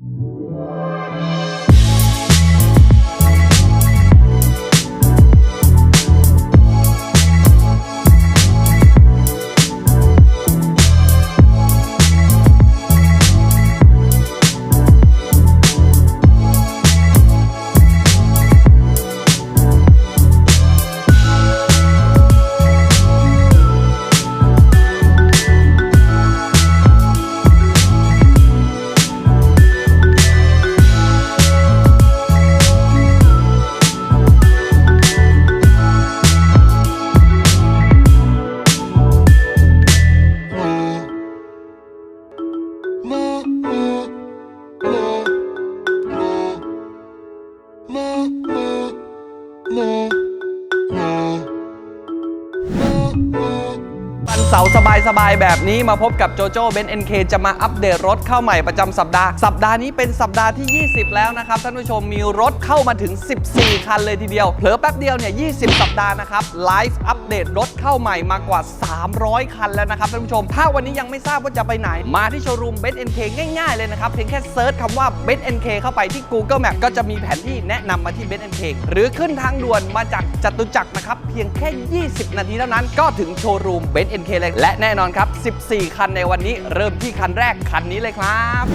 วั แบบนี้มาพบกับโจโจ้เบนเอ็นเคจะมาอัปเดตรถเข้าใหม่ประจำสัปดาห์ สัปดาห์นี้เป็นสัปดาห์ที่ 20 แล้วนะครับ ท่านผู้ชมมีรถเข้ามาถึง 14 คันเลยทีเดียว เผลอแป๊บเดียวเนี่ย20 สัปดาห์นะครับไลฟ์อัปเดตรถเข้าใหม่มากว่า 300 คันแล้วนะครับท่านผู้ชม ถ้าวันนี้ยังไม่ทราบว่าจะไปไหน มาที่โชว์รูมเบนเอ็นเคง่ายๆเลยนะครับเพียงแค่เซิร์ชคำว่าเบนเอ็นเคเข้าไปที่ Google Map ก็จะมีแผนที่แนะนำมาที่เบนเอ็นเคหรือขึ้นทางด่วนมาจากจตุจักรนะครับเพียงแค่ 20 นาทีเท่านั้นก็ถึงโชว์รูมเบนเอ็นเคเลยและแน่นอนครับ14 คันในวันนี้ เริ่มที่คันแรกคันนี้เลยครับ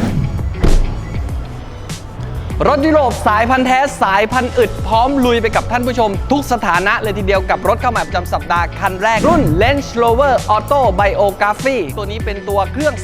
รถยุโรปสายพันธุ์แท้สายพันธุ์อึดพร้อมลุยไปกับท่านผู้ชม ทุกสถานะเลยทีเดียวกับรถเข้ามาประจำสัปดาห์คันแรกรุ่น Range Rover Auto Biography ตัวนี้เป็นตัวเครื่อง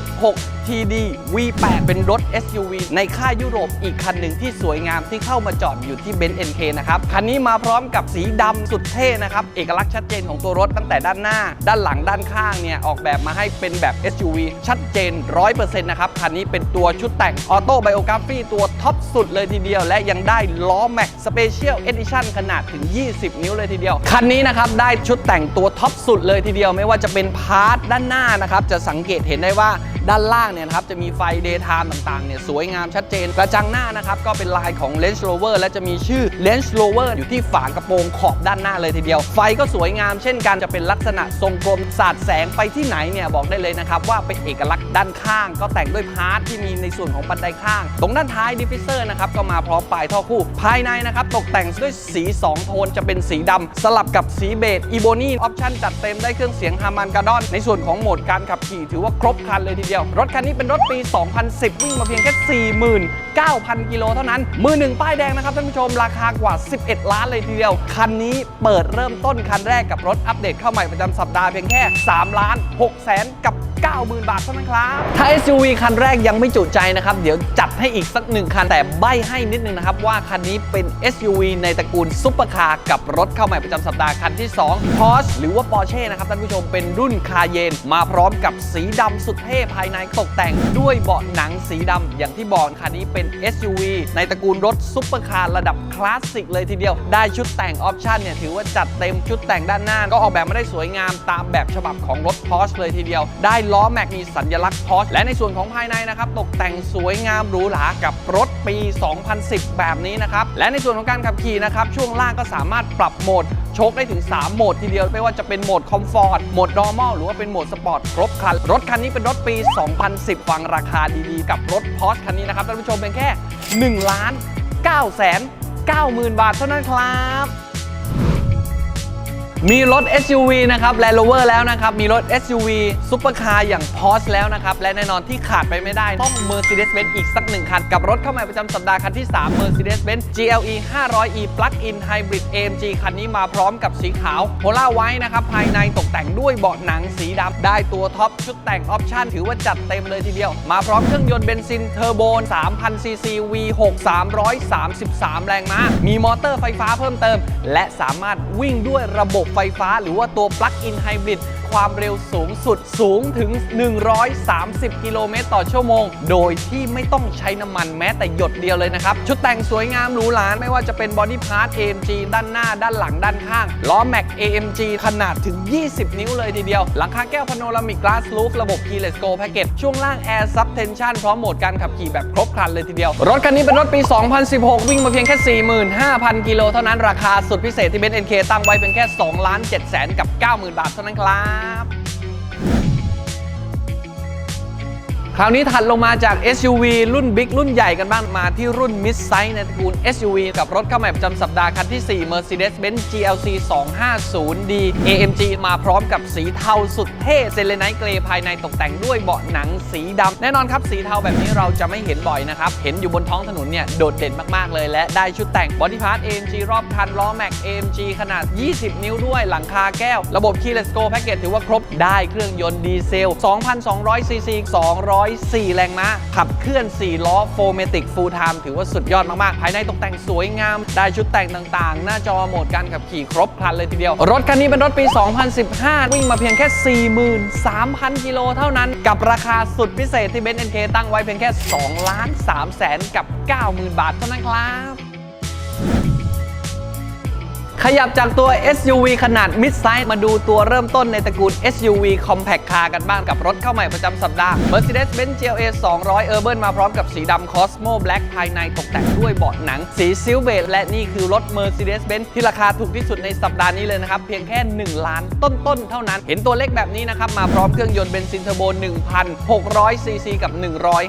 3.6 TD V8 เป็นรถ SUV ในค่ายยุโรปอีกคันหนึ่งที่สวยงามที่เข้ามาจอดอยู่ที่ Benz NK นะครับ คันนี้มาพร้อมกับสีดำสุดเท่นะครับ เอกลักษณ์ชัดเจนของตัวรถตั้งแต่ด้านหน้า ด้านหลังด้านข้างเนี่ย ออกแบบมาให้เป็นแบบ SUV ชัดเจน 100%นะครับ คันนี้เป็นตัวชุดแต่ง Auto Biography ตัวท็อปสุดเลยทีเดียว และยังได้ล้อ Max Special Edition ขนาดถึง 20 นิ้วเลยทีเดียว คันนี้นะครับได้ชุดแต่งตัวท็อปสุดเลยทีเดียวไม่ว่าจะเป็นพาร์ทด้านหน้านะครับจะสังเกตเห็นได้ว่าด้านล่างเนี่ยครับจะมีไฟ Daytime ต่างๆเนี่ยสวยงามชัดเจน กระจังหน้านะครับก็เป็นลายของ Range Rover และจะมีชื่อ Range Rover อยู่ที่ฝากระโปรงขอบด้านหน้าเลยทีเดียว ไฟก็สวยงามเช่นกันจะเป็นลักษณะทรงกลมสาดแสงไปที่ไหนเนี่ยบอกได้เลยนะครับว่าเป็นเอกลักษณ์ด้านข้าง ก็แต่งด้วยพาร์ทที่มีในส่วนของบันไดข้าง ตรงด้านท้ายดิฟฟิเซอร์นะครับก็มาพร้อมปลายท่อคู่ ภายในนะครับตกแต่งด้วยสี 2 โทนจะเป็นสีดำสลับกับสีเบจอีโบนี่ออปชั่นจัดเต็มได้เครื่องเสียงฮาร์มันกาดอนในส่วนของโหมดการขับขี่ถือว่าครบครันเลยทีเดียวรถคันนี้เป็นรถปี 2010 วิ่งมาเพียงแค่ 49,000 กิโลเท่านั้น มือหนึ่งป้ายแดงนะครับท่านผู้ชมราคากว่า 11 ล้านเลยทีเดียว คันนี้เปิดเริ่มต้นคันแรกกับรถอัปเดตเข้าใหม่ประจำสัปดาห์เพียงแค่ 3 ล้าน6แสนกับ 90,000 บาทเท่านั้นครับ ถ้า SUV คันแรกยังไม่จุใจนะครับ เดี๋ยวจัดให้อีกสักหนึ่งคัน แต่ใบให้นิดนึงนะครับ ว่าคันนี้เป็น SUV ในตระกูลซุปเปอร์คาร์กับรถเข้าใหม่ประจำสัปดาห์คันที่ 2 Porsche หรือว่า Porsche นะครับท่านผู้ชมเป็นรุ่นคาเยนมาพร้อมกับสีดำสุดเท่ภายในตกแต่งด้วยเบาะหนังสีดำอย่างที่บอกคันนี้เป็น SUV ในตระกูลรถซุปเปอร์คาร์ระดับคลาสสิกเลยทีเดียว ได้ชุดแต่งออปชั่นเนี่ยถือว่าจัดเต็มชุดแต่งด้านหน้า ก็ออกแบบมาได้สวยงามตามแบบฉบับของรถ Porsche เลยทีเดียว ได้ล้อแม็กมีสัญลักษณ์ Porsche และในส่วนของภายในนะครับตกแต่งสวยงามหรูหรากับรถปี 2010 แบบนี้นะครับ และในส่วนของการขับขี่นะครับ ช่วงล่างก็สามารถปรับโหมดโชคได้ถึง 3 โหมดทีเดียว ไม่ว่าจะเป็นโหมดคอมฟอร์ต โหมดนอร์มอลหรือว่าเป็นโหมดสปอร์ตครบคัน รถคันนี้เป็นรถปี 2010 ฟังราคาดีๆ กับรถพอดคันนี้นะครับท่านผู้ชมเป็นแค่1ล้าน9แสน90,000 บาทเท่านั้นครับ มีรถ SUV นะครับ Land Rover แล้วนะครับ มีรถ SUV ซุปเปอร์คาร์อย่าง Porsche แล้วนะครับ และแน่นอนที่ขาดไปไม่ได้ ต้อง Mercedes-Benz อีกสักหนึ่งคัน กับรถเข้ามาประจำสัปดาห์คันที่ 3 Mercedes-Benz GLE 500e Plug-in Hybrid AMG คันนี้มาพร้อมกับสีขาวโพล่าไว้นะครับ ภายในตกแต่งด้วยเบาะหนังสีดำได้ตัวท็อปชุดแต่งออปชั่นถือว่าจัดเต็มเลยทีเดียว มาพร้อมเครื่องยนต์เบนซินเทอร์โบ3,000ซีซี V6 333 แรงม้ามีมอเตอร์ไฟฟ้าเพิ่มเติม และสามารถวิ่งด้วยระบบไฟฟ้าหรือว่าตัว Plug-in Hybrid ความเร็วสูงสุดสูงถึง 130 กิโลเมตรต่อชั่วโมง โดยที่ไม่ต้องใช้น้ำมันแม้แต่หยดเดียวเลยนะครับ ชุดแต่งสวยงามหรูหราไม่ว่าจะเป็นบอดี้พาร์ท AMG ด้านหน้า ด้านหลังด้านข้าง ล้อแม็ก AMG ขนาดถึง 20 นิ้วเลยทีเดียว หลังคาแก้วพาโนรามิกก a าส Roof ระบบ Keyless Go Package ช่วงล่าง Air Suspension พร้อมโหมดการขับขี่แบบครบครันเลยทีเดียว รถคันนี้เป็นรถปี 2016 วิ่งมาเพียงแค่ 45,000 กิโลเท่านั้นราคาสุดพิเศษที่เบนซ์ NK ตั้งไว้เป็นแค่ 2ล้าน7แสนกับ 90,000 บาทเท่านั้นครับ คราวนี้ถัดลงมาจาก SUV รุ่นบิ๊กรุ่นใหญ่กันบ้างมาที่รุ่น Mid Size ในตระกูล SUV กับรถเข้าใหม่ประจำสัปดาห์คันที่ 4 Mercedes-Benz GLC 250D AMG มาพร้อมกับสีเทาสุดเท่เซเลไนท์เกรย์ภายในตกแต่งด้วยเบาะหนังสีดำแน่นอนครับสีเทาแบบนี้เราจะไม่เห็นบ่อยนะครับ เห็นอยู่บนท้องถนนเนี่ยโดดเด่นมากๆเลย และได้ชุดแต่งบอดี้พาร์ท AMG รอบคันล้อแม็ก AMG ขนาด 20 นิ้วด้วยหลังคาแก้ว ระบบ Keyless Go Package ถือว่าครบได้เครื่องยนต์ดีเซล 2,200ซีซี204 แรงม้าขับเคลื่อน 4 ล้อโฟเมติกฟูลไทม์ถือว่าสุดยอดมาก ๆ ภายในตกแต่งสวยงาม ได้ชุดแต่งต่าง ๆ หน้าจอโหมดการขับขี่ครบครันเลยทีเดียว รถคันนี้เป็นรถปี 2015 วิ่งมาเพียงแค่ 43,000 กิโลเท่านั้น กับราคาสุดพิเศษที่เบนซ์เอ็นเคตั้งไว้เพียงแค่ 2 ล้าน3แสนกับ 90,000 บาทเท่านั้นครับ ขยับจากตัว SUV ขนาด mid size มาดูตัวเริ่มต้นในตระกูล SUV compact car กันบ้างกับรถเข้าใหม่ประจำสัปดาห์ Mercedes-Benz GLA 200 Urban มาพร้อมกับสีดำ Cosmo Black ภายในตกแต่งด้วยเบาะหนัง สีซิลเวตและนี่คือรถ Mercedes-Benz ที่ราคาถูกที่สุดในสัปดาห์นี้เลยนะครับ เพียงแค่ 1 ล้านต้นๆ เท่านั้น เห็นตัวเลขแบบนี้นะครับ มาพร้อมเครื่องยนต์เบนซินเทอร์โบ 1,600 ซีซีกับ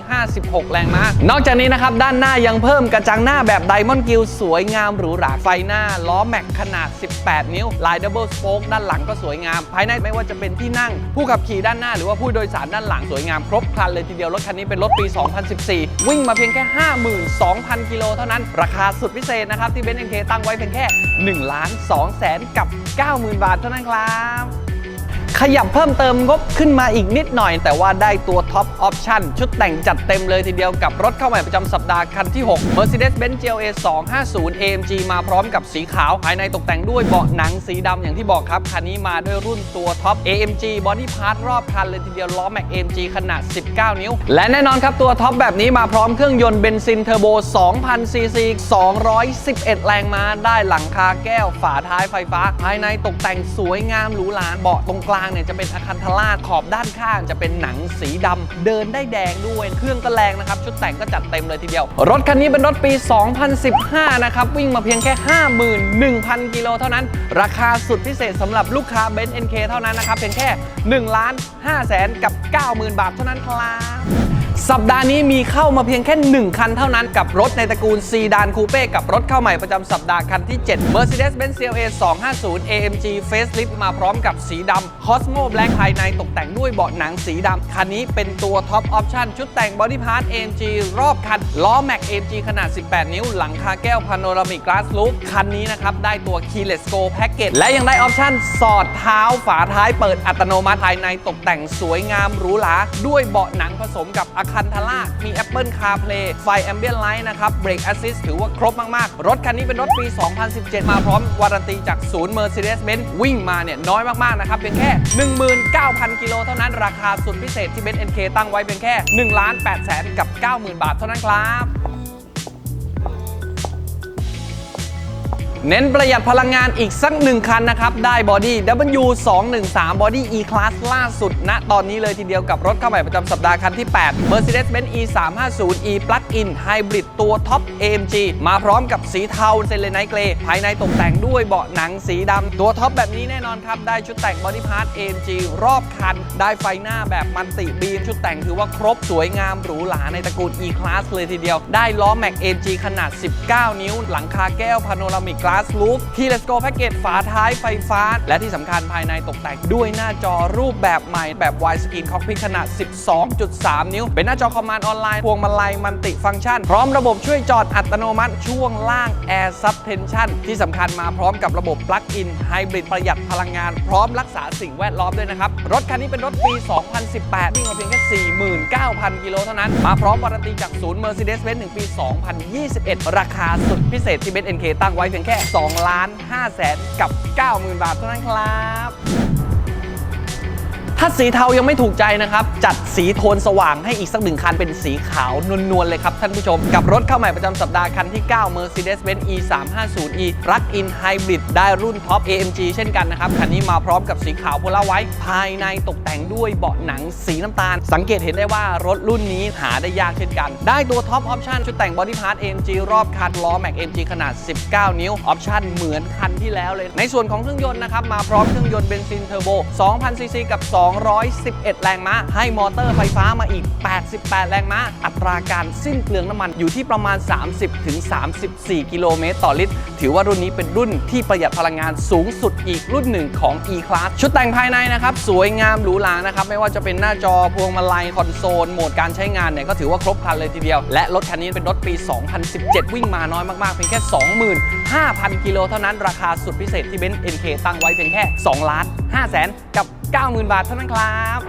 156 แรงม้านอกจากนี้นะครับด้านหน้ายังเพิ่มกระจังหน้าแบบไดมอนด์กิลสวยงามหรูหราไฟหน้าล้อแม็กขนาด 18 นิ้วลายดับเบิลสโป๊กด้านหลังก็สวยงาม ภายในไม่ว่าจะเป็นที่นั่ง ผู้ขับขี่ด้านหน้าหรือว่าผู้โดยสารด้านหลังสวยงามครบครันเลยทีเดียว รถคันนี้เป็นรถปี 2014 วิ่งมาเพียงแค่ 52,000 กิโลเท่านั้น ราคาสุดพิเศษนะครับที่เบนซ์เอ็นเคตั้งไว้เพียงแค่1ล้าน2แสนกับ 90,000 บาทเท่านั้นครับ ขยับเพิ่มเติมงบขึ้นมาอีกนิดหน่อย แต่ว่าได้ตัวท็อปออปชั่นชุดแต่งจัดเต็มเลยทีเดียวกับรถเข้าใหม่ประจำสัปดาห์คันที่ 6 Mercedes-Benz GLA 250 AMG มาพร้อมกับสีขาว ภายในตกแต่งด้วยเบาะหนังสีดำอย่างที่บอกครับ คันนี้มาด้วยรุ่นตัวท็อป AMG Body Part รอบคันเลยทีเดียวล้อแม็ก AMG ขนาด 19 นิ้ว และแน่นอนครับตัวท็อปแบบนี้มาพร้อมเครื่องยนต์เบนซินเทอร์โบ2,000ซีซี211 แรงม้าได้หลังคาแก้วฝาท้ายไฟฟ้า ภายในตกแต่งสวยงามหรูหราเบาะตรงกลางเนี่ยจะเป็นอาคันทลาดขอบด้านข้างจะเป็นหนังสีดำเดินได้แดงด้วย เครื่องก็แรงนะครับ ชุดแต่งก็จัดเต็มเลยทีเดียว รถคันนี้เป็นรถปี 2015 นะครับ วิ่งมาเพียงแค่ 51,000 กิโลเท่านั้น ราคาสุดพิเศษสำหรับลูกค้า Benz NK เท่านั้นนะครับเพียงแค่1ล้าน5แสนกับ 90,000 บาทเท่านั้นครับ สัปดาห์นี้มีเข้ามาเพียงแค่ 1 คันเท่านั้นกับรถในตระกูลซีดานคูเป้กับรถเข้าใหม่ประจำสัปดาห์คันที่ 7 Mercedes-Benz CLA 250 AMG Facelift มาพร้อมกับสีดำ Cosmo Black ภายในตกแต่งด้วยเบาะหนังสีดำ คันนี้เป็นตัวท็อปออปชั่นชุดแต่ง Body Part AMG รอบคัน ล้อแม็ก AMG ขนาด 18 นิ้ว หลังคาแก้ว Panoramic Glass Roof คันนี้นะครับ ได้ตัว Keyless Go Package และยังได้ออปชั่นสอดเท้าฝาท้ายเปิดอัตโนมัติภายในตกแต่งสวยงามหรูหราด้วยเบาะหนังผสมกับอาคันทลามี Apple CarPlay ไฟ Ambient Light นะครับเบรกแอสซิสถือว่าครบมาก ๆ รถคันนี้เป็นรถปี 2017 มาพร้อมวารันตีจากศูนย์ Mercedes-Benz วิ่งมาเนี่ยน้อยมาก ๆ นะครับเพียงแค่ 19,000 กิโลเท่านั้นราคาสุดพิเศษที่ Benz NK ตั้งไว้เพียงแค่ 1 8 0 0 0 0 กับ 90,000 บาทเท่านั้นครับ เน้นประหยัดพลังงานอีกสักหนึ่งคันนะครับ ได้บอดี้ W213 บอดี้ E-Class ล่าสุดณตอนนี้เลยทีเดียวกับรถเข้าใหม่ประจำสัปดาห์คันที่ 8 Mercedes-Benz E350e Plug-in Hybrid ตัวท็อป AMG มาพร้อมกับสีเทาเซเลไนเกรภายในตกแต่งด้วยเบาะหนังสีดำตัวท็อปแบบนี้แน่นอนครับ ได้ชุดแต่งบอดี้พาร์ท AMG รอบคัน ได้ไฟหน้าแบบมันติบีมชุดแต่งถือว่าครบสวยงามหรูหราในตระกูล E-Class เลยทีเดียว ได้ล้อแม็ก AMG ขนาด 19 นิ้ว หลังคาแก้ว Panoramic Glass Roof Keyless Go Package ฝาท้ายไฟฟ้า และที่สำคัญภายในตกแต่งด้วยหน้าจอรูปแบบใหม่แบบ Wide Screen Cockpit ขนาด 12.3 นิ้ว เป็นหน้าจอคอมมานด์ออนไลน์พวงมาลัยมันติฟังก์ชัน พร้อมระบบช่วยจอดอัตโนมัติช่วงล่าง Air Suspension ที่สำคัญมาพร้อมกับระบบ Plug-in Hybrid ประหยัดพลังงาน พร้อมรักษาสิ่งแวดล้อมด้วยนะครับ รถคันนี้เป็นรถปี 2018วิ่งมาเพียงแค่ 49,000 กิโลเท่านั้น มาพร้อมวารันตีจากศูนย์ Mercedes-Benz 1ปี 2021 ราคาสุดพิเศษที่ Benz NK ตั้งไว้เพียงแค่2 ล้าน5แสนกับ 90,000 บาทเท่านั้นครับ ถ้าสีเทายังไม่ถูกใจนะครับ จัดสีโทนสว่างให้อีกสักหนึ่งคันเป็นสีขาวนวลๆเลยครับท่านผู้ชม กับรถเข้าใหม่ประจำสัปดาห์คันที่ 9 Mercedes-Benz E350e Plug-in Hybrid ได้รุ่นท็อป AMG เช่นกันนะครับ คันนี้มาพร้อมกับสีขาวโพลาไว้ภายในตกแต่งด้วยเบาะหนังสีน้ำตาล สังเกตเห็นได้ว่ารถรุ่นนี้หาได้ยากเช่นกัน ได้ตัวท็อปออปชั่นชุดแต่งบอดี้พาร์ท AMG รอบคันล้อแม็ก AMG ขนาด 19 นิ้วออปชั่นเหมือนคันที่แล้วเลย ในส่วนของเครื่องยนต์นะครับมาพร้อมเครื่องยนต์เบนซินเทอร์โบ2,000ซีซีกับ2 211 แรงม้า ให้มอเตอร์ไฟฟ้ามาอีก 88 แรงม้า อัตราการสิ้นเปลืองน้ำมันอยู่ที่ประมาณ 30-34 กิโลเมตรต่อลิตร ถือว่ารุ่นนี้เป็นรุ่นที่ประหยัดพลังงานสูงสุดอีกรุ่นหนึ่งของ E-Class ชุดแต่งภายในนะครับ สวยงามหรูหรานะครับ ไม่ว่าจะเป็นหน้าจอพวงมาลัยคอนโซล โหมดการใช้งานเนี่ยก็ถือว่าครบครันเลยทีเดียว และรถคันนี้เป็นรถปี 2017 วิ่งมาน้อยมากๆเพียงแค่ 25,000 กิโลเท่านั้นราคาสุดพิเศษที่เบนซ์ NK ตั้งไว้เพียงแค่ 2 ล้าน5แสนกับ 90,000 บาทเท่านั้นครับ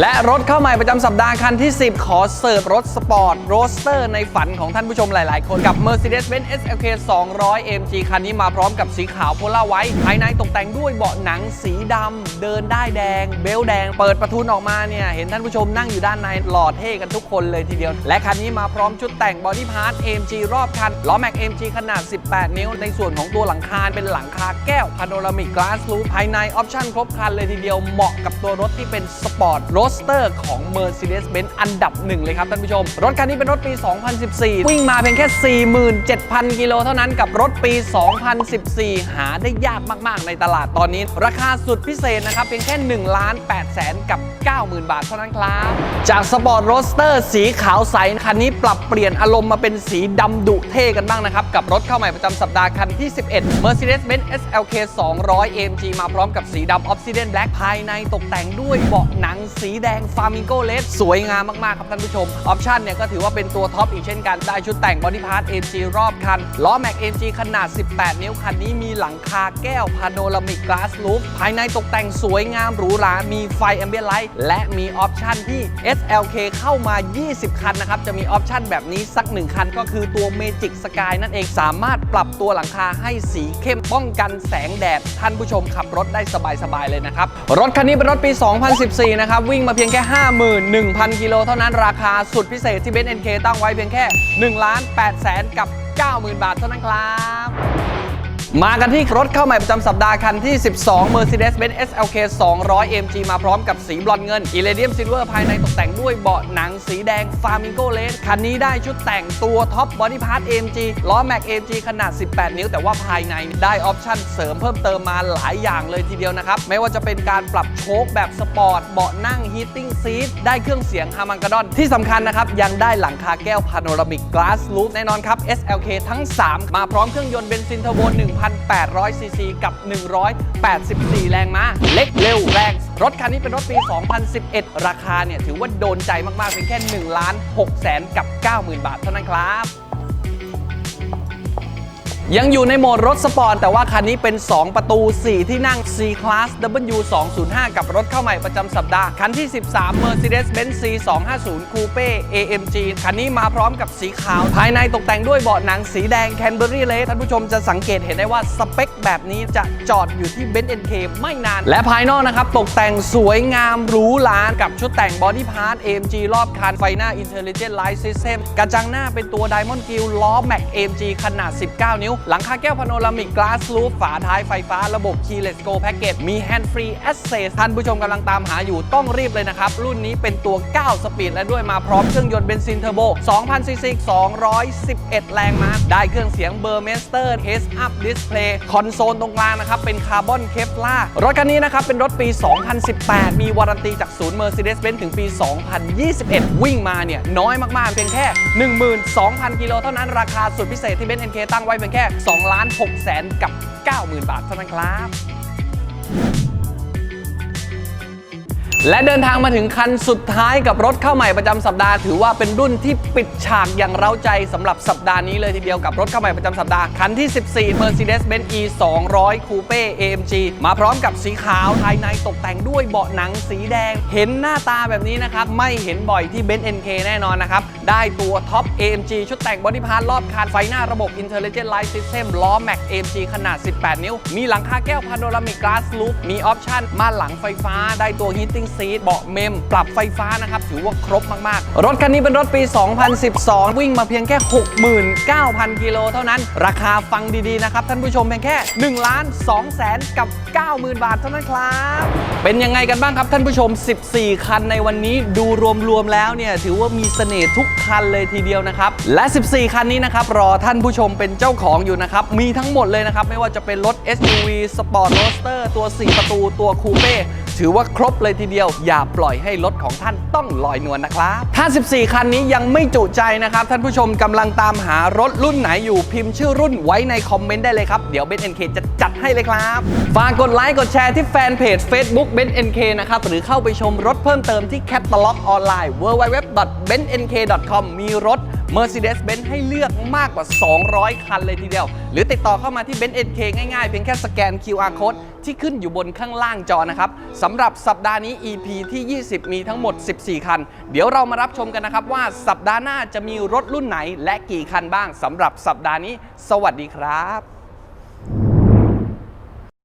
และรถเข้าใหม่ประจำสัปดาห์คันที่ 10 ขอเสิร์ฟรถสปอร์ตโรสเตอร์ในฝันของท่านผู้ชมหลาย ๆ คนกับ Mercedes-Benz SLK 200 AMG คันนี้มาพร้อมกับสีขาวโพล่าไวท์ภายในตกแต่งด้วยเบาะหนังสีดำเดินได้แดง เบลแดง เปิดประทุนออกมาเนี่ยเห็นท่านผู้ชมนั่งอยู่ด้านในหล่อเท่กันทุกคนเลยทีเดียว และคันนี้มาพร้อมชุดแต่งบอดี้พาร์ท AMG รอบคันล้อแม็ก AMG ขนาด 18 นิ้ว ในส่วนของตัวหลังคาเป็นหลังคาแก้วพาโนรามิกกลาส o ูภายในออปชั่นครบคันเลยทีเดียวเหมาะกับตัวรถที่เป็นสปอร์ตโรสเตอร์ของ Mercedes-Benz อันดับหนึ่งเลยครับท่านผู้ชม รถคันนี้เป็นรถปี 2014 วิ่งมาเพียงแค่ 47,000 กิโลเท่านั้นกับรถปี 2014 หาได้ยากมากๆ ในตลาดตอนนี้ ราคาสุดพิเศษนะครับเพียงแค่1ล้าน8แสนกับ 90,000 บาทเท่านั้นครับ จากสปอร์ตโรสเตอร์สีขาวใสคันนี้ปรับเปลี่ยนอารมณ์มาเป็นสีดำดุเท่กันบ้างนะครับ กับรถเข้าใหม่ประจำสัปดาห์คันที่ 11 Mercedes-Benz SLK 200 AMG มาพร้อมกับสีดำ Obsidian Black ภายในตกแต่งด้วยเบาะหนังสีแดง Flamingo Red สวยงามมาก ๆ ครับท่านผู้ชม ออปชันเนี่ยก็ถือว่าเป็นตัวท็อปอีกเช่นกัน ได้ชุดแต่งบอดี้พาร์ท AMG รอบคัน ล้อแม็ก AG ขนาด 18 นิ้วคันนี้มีหลังคาแก้วพาโนรามิกก a าสลูปภายในตกแต่งสวยงามหรูหรา มีไฟแอมเบียนไลท์และมีออปชันที่ SLK เข้ามา 20 คันนะครับ จะมีออปชันแบบนี้สัก 1 คันก็คือตัว Magic Sky นั่นเองสามารถปรับตัวหลังคาให้สีเข้มป้องกันแสงแดดท่านผู้ชมขับรถได้สบายๆเลยนะครับรถคันนี้เป็นรถปี 2014 นะครับ วิ่งมาเพียงแค่ 51,000 กิโลเท่านั้นราคาสุดพิเศษที่เบนซ์ NK ตั้งไว้เพียงแค่1ล้าน8แสนกับ 90,000 บาทเท่านั้นครับ มากันที่รถเข้าใหม่ประจำสัปดาห์คันที่ 12 Mercedes-Benz SLK 200 AMG มาพร้อมกับสีบลอนด์เงิน Iridium Silver ภายในตกแต่งด้วยเบาะหนังสีแดง Flamingo Red คันนี้ได้ชุดแต่งตัวท็อปบอดี้พาร์ท AMG ล้อแม็ก AMG ขนาด 18 นิ้ว แต่ว่าภายในได้ออปชั่นเสริมเพิ่มเติมมาหลายอย่างเลยทีเดียวนะครับ ไม่ว่าจะเป็นการปรับโชคแบบสปอร์ต เบาะนั่ง Heating Seat ได้เครื่องเสียงฮามันก d ดอนที่สำคัญนะครับยังได้หลังคาแก้วพาโนรามิกก a าส Roof แน่นอนครับ SLK ทั้ง 3 มาพร้อมเครื่องยนต์เบนซินเทอร์โบ1,800 ซีซี กับ 184 แรงม้า เล็กเร็วแรง รถคันนี้เป็นรถปี 2011 ราคาเนี่ย ถือว่าโดนใจมาก ๆ เป็นแค่ 1 ล้าน6แสนกับ 90,000 บาทเท่านั้นครับ ยังอยู่ในโหมดรถสปอร์ตแต่ว่าคันนี้เป็น 2 ประตู 4 ที่นั่ง C Class W 205กับรถเข้าใหม่ประจำสัปดาห์ คันที่ 13 Mercedes-Benz C 250 Coupe AMG คันนี้มาพร้อมกับสีขาว ภายในตกแต่งด้วยเบาะหนังสีแดง Canberry Red ท่านผู้ชมจะสังเกตเห็นได้ว่าสเปคแบบนี้จะจอดอยู่ที่ Benz NK ไม่นาน และภายนอกนะครับ ตกแต่งสวยงามหรูหรากับชุดแต่ง Body Part AMG รอบคันไฟหน้า Intelligent Light System กระจังหน้าเป็นตัว Diamond Grill ล้อ Mac AMG ขนาด 19 นิ้วหลังคาแก้วพาโนรามิกก a าส o ู f ฝาท้ายไฟฟ้าระบบ Keyless Go Package มี Hand Free Access ท่านผู้ชมกำลังตามหาอยู่ต้องรีบเลยนะครับ รุ่นนี้เป็นตัว 9 สปีดและด้วยมาพร้อมเครื่องยนต์เบนซินเทอร์โบ2,000ซีซี211 แรงม้าได้เครื่องเสียงเบอร์เมสเตอร์ Heads Up Display คอนโซลตรงกลางนะครับเป็นคาร์บอนเคปลารถคันนี้นะครับเป็นรถปี 2018 มีวารันตีจากศูนย์ Mercedes-Benz ถึงปี 2021 วิ่งมาเนี่ยน้อยมากๆเพียงแค่ 12,000 กิโลเท่านั้นราคาสุดพิเศษที่เบนซ์ NK ตั้งไว้เพียงแค่2ล้าน6แสนกับ 90,000 บาทเท่านั้นครับ และเดินทางมาถึงคันสุดท้ายกับรถเข้าใหม่ประจำสัปดาห์ ถือว่าเป็นรุ่นที่ปิดฉากอย่างเร้าใจสำหรับสัปดาห์นี้เลยทีเดียวกับรถเข้าใหม่ประจำสัปดาห์ คันที่ 14 Mercedes-Benz E 200 Coupe AMG มาพร้อมกับสีขาวภายในตกแต่งด้วยเบาะหนังสีแดง เห็นหน้าตาแบบนี้นะครับ ไม่เห็นบ่อยที่ Benz NK แน่นอนนะครับ ได้ตัวท็อป AMG ชุดแต่งบอดี้พาร์ทรอบคันไฟหน้าระบบ Intelligent Light System ล้อ Mac AMG ขนาด 18 นิ้ว มีหลังคาแก้วพาโนรามิกก a าส o ู f มีออปชั่นม่านหลังไฟฟ้าได้ตัว Heating Seat เบาะเมม ปรับไฟฟ้านะครับ ถือว่าครบมากๆ รถคันนี้เป็นรถปี 2012 วิ่งมาเพียงแค่ 69,000 กิโลเท่านั้น ราคาฟังดีๆ นะครับ ท่านผู้ชมเพียงแค่1ล้าน2แสนกับ 90,000 บาทเท่านั้นครับ เป็นยังไงกันบ้างครับท่านผู้ชม 14 คันในวันนี้ดูรวมๆแล้วเนี่ยถือว่ามีเสน่ห์ทุกคันเลยทีเดียวนะครับ และ 14 คันนี้นะครับรอท่านผู้ชมเป็นเจ้าของอยู่นะครับ มีทั้งหมดเลยนะครับ ไม่ว่าจะเป็นรถ SUV Sport Roadster ตัว 4 ประตูตัวคูเป้ ถือว่าครบเลยทีเดียว อย่าปล่อยให้รถของท่านต้องลอยนวลนะครับถ้า 14 คันนี้ยังไม่จุใจนะครับ ท่านผู้ชมกำลังตามหารถรุ่นไหนอยู่พิมพ์ชื่อรุ่นไว้ในคอมเมนต์ได้เลยครับ เดี๋ยวเบนซ์เอ็นเคจะจัดให้เลยครับ ฝากกดไลค์กดแชร์ที่แฟนเพจ Facebook b e n z NK นะครับ หรือเข้าไปชมรถเพิ่มเติมที่แคตตาล็อกออนไลน์ www.benzNK.com มีรถ Mercedes-Benz ให้เลือกมากกว่า 200 คันเลยทีเดียว หรือติดต่อเข้ามาที่ b e n z NK ง่ายๆ เพียงแค่สแกน QR code ที่ขึ้นอยู่บนข้างล่างจอนะครับสำหรับสัปดาห์นี้ EP ที่ 20 มีทั้งหมด 14 คัน เดี๋ยวเรามารับชมกันนะครับว่าสัปดาห์หน้าจะมีรถรุ่นไหนและกี่คันบ้างสำหรับสัปดาห์นี้ สวัสดีครับ